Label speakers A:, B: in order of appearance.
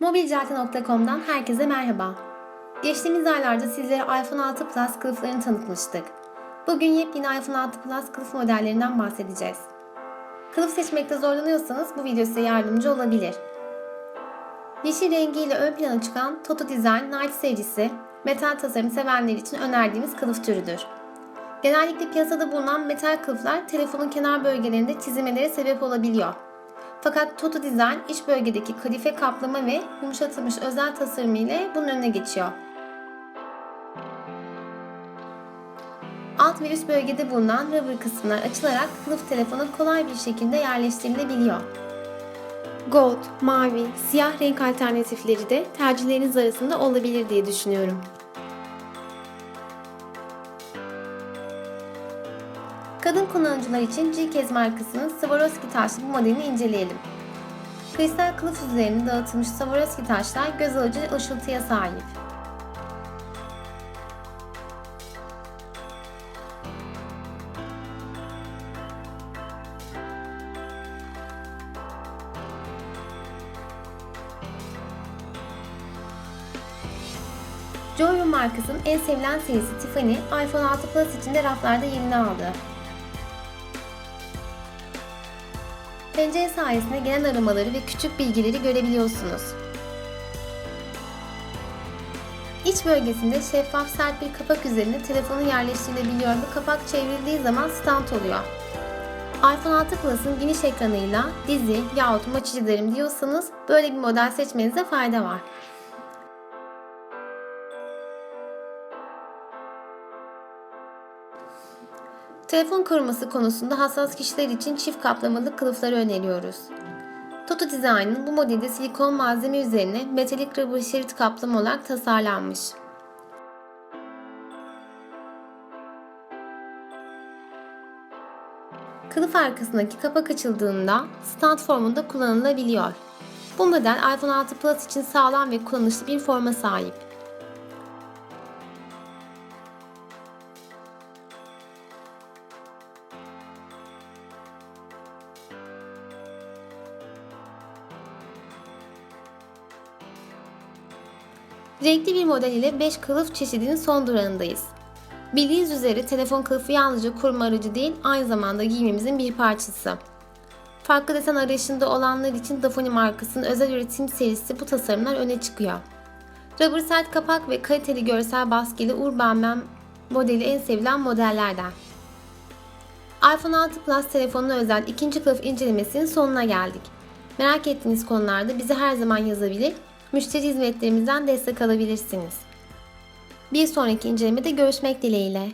A: iPhone'altı.com'dan herkese merhaba. Geçtiğimiz aylarda sizlere iPhone 6 Plus kılıflarını tanıtmıştık. Bugün yepyeni iPhone 6 Plus kılıf modellerinden bahsedeceğiz. Kılıf seçmekte zorlanıyorsanız bu video size yardımcı olabilir. Yeşil rengiyle ön plana çıkan Toto Design Night serisi, metal tasarım sevenler için önerdiğimiz kılıf türüdür. Genellikle piyasada bulunan metal kılıflar telefonun kenar bölgelerinde çizilmelere sebep olabiliyor. Fakat Toto Design iç bölgedeki kadife kaplama ve yumuşatılmış özel tasarımı ile bunun önüne geçiyor. Alt ve üst bölgede bulunan rubber kısımlar açılarak kılıf telefona kolay bir şekilde yerleştirilebiliyor. Gold, mavi, siyah renk alternatifleri de tercihleriniz arasında olabilir diye düşünüyorum. Kadın kullanıcılar için G-Kez markasının Swarovski taşlı bu modelini inceleyelim. Kristal kılıf üzerine dağıtılmış Swarovski taşlar göz alıcı ışıltıya sahip. Joyo markasının en sevilen serisi Tiffany, iPhone 6 Plus için de raflarda yerini aldı. Pencere sayesinde genel aramaları ve küçük bilgileri görebiliyorsunuz. İç bölgesinde şeffaf sert bir kapak üzerine telefonu yerleştirilebiliyor ve kapak çevrildiği zaman stand oluyor. iPhone 6 Plus'ın geniş ekranıyla dizi yahut maç izlerim diyorsanız böyle bir model seçmenize fayda var. Telefon koruması konusunda hassas kişiler için çift kaplamalı kılıfları öneriyoruz. Toto Design'ın bu modelde silikon malzeme üzerine metalik rubber şerit kaplama olarak tasarlanmış. Kılıf arkasındaki kapak açıldığında stand formunda kullanılabiliyor. Bu model iPhone 6 Plus için sağlam ve kullanışlı bir forma sahip. Renkli bir model ile 5 kılıf çeşidinin son durağındayız. Bildiğiniz üzere telefon kılıfı yalnızca koruma aracı değil, aynı zamanda giymemizin bir parçası. Farklı desen arayışında olanlar için Dafoni markasının özel üretim serisi bu tasarımlar öne çıkıyor. Rubber sert kapak ve kaliteli görsel baskılı Urban Man modeli en sevilen modellerden. iPhone 6 Plus telefonuna özel ikinci kılıf incelemesinin sonuna geldik. Merak ettiğiniz konularda bize her zaman yazabilir, müşteri hizmetlerimizden destek alabilirsiniz. Bir sonraki incelemede görüşmek dileğiyle.